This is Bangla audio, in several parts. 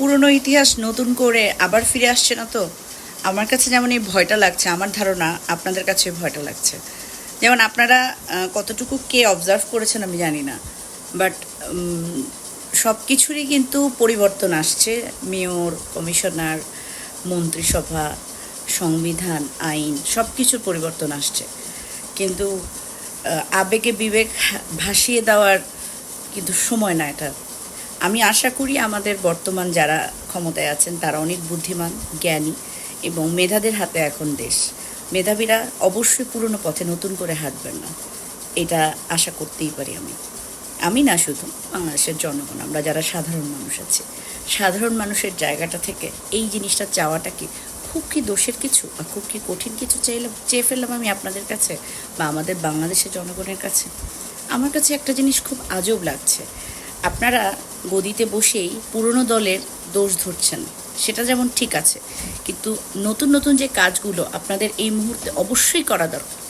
পুরনো ইতিহাস নতুন করে আবার ফিরে আসছে না তো? আমার কাছে যেমন এই ভয়টা লাগছে, আমার ধারণা আপনাদের কাছে ভয়টা লাগছে। যেমন আপনারা কতটুকু কে অবজার্ভ করেছেন আমি জানি না। বাট সব কিছুরই কিন্তু পরিবর্তন আসছে। মেয়র, কমিশনার, মন্ত্রিসভা, সংবিধান, আইন সব কিছুর পরিবর্তন আসছে। কিন্তু আবেগে বিবেক ভাসিয়ে দেওয়ার কিন্তু সময় না এটা। আমি আশা করি আমাদের বর্তমান যারা ক্ষমতায় আছেন, তারা অনেক বুদ্ধিমান, জ্ঞানী এবং মেধাদের হাতে এখন দেশ। মেধাবীরা অবশ্যই পুরনো পথে নতুন করে হাঁটবেন না। এটা আশা করতেই পারি আমি। আমি না শুধু, বাংলাদেশের জনগণ, আমরা যারা সাধারণ মানুষ আছি। সাধারণ মানুষের জায়গাটা থেকে এই জিনিসটা চাওয়াটা কি, খুব কি দোষের কিছু বা খুব কি কঠিন কিছু চাইলাম চেয়ে ফেললাম আমি আপনাদের কাছে বা আমাদের বাংলাদেশের জনগণের কাছে? আমার কাছে একটা জিনিস খুব আজব লাগছে। আপনারা গদিতে বসেই পুরনো দলের দোষ ধরছেন, সেটা যেমন ঠিক আছে। কিন্তু নতুন নতুন যে কাজগুলো আপনাদের এই মুহূর্তে অবশ্যই করা দরকার।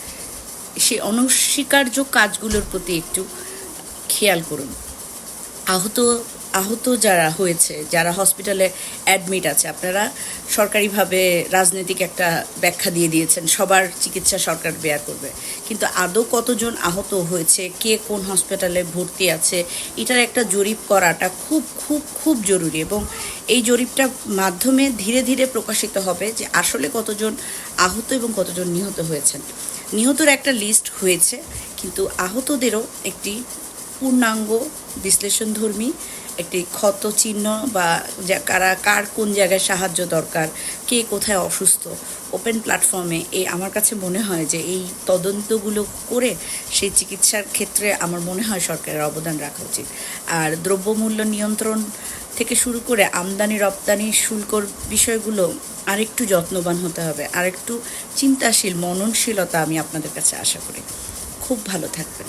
সেই অনস্বীকার্য কাজগুলোর প্রতি একটু খেয়াল করুন। আহত আহত যারা হয়েছে, যারা হসপিটালে অ্যাডমিট আছে, আপনারা সরকারিভাবে রাজনৈতিক একটা ব্যাখ্যা দিয়ে দিয়েছেন, সবার চিকিৎসা সরকার বেয়ার করবে। কিন্তু আদৌ কতজন আহত হয়েছে, কে কোন হসপিটালে ভর্তি আছে, এটার একটা জরিপ করাটা খুব খুব খুব জরুরি এবং এই জরিপটার মাধ্যমে ধীরে ধীরে প্রকাশিত হবে যে আসলে কতজন আহত এবং কতজন নিহত হয়েছেন। নিহতর একটা লিস্ট হয়েছে, কিন্তু আহতদেরও একটি পূর্ণাঙ্গ বিশ্লেষণধর্মী একটি ক্ষত চিহ্ন বা কারা, কার কোন জায়গায় সাহায্য দরকার, কে কোথায় অসুস্থ ওপেন প্ল্যাটফর্মে এই আমার কাছে মনে হয় যে এই তদন্তগুলো করে সেই চিকিৎসার ক্ষেত্রে আমার মনে হয় সরকারের অবদান রাখা উচিত। আর দ্রব্যমূল্য নিয়ন্ত্রণ থেকে শুরু করে আমদানি, রপ্তানি শুল্কর বিষয়গুলো আরেকটু যত্নবান হতে হবে, আরেকটু চিন্তাশীল, মননশীলতা আমি আপনাদের কাছে আশা করি। খুব ভালো থাকবেন।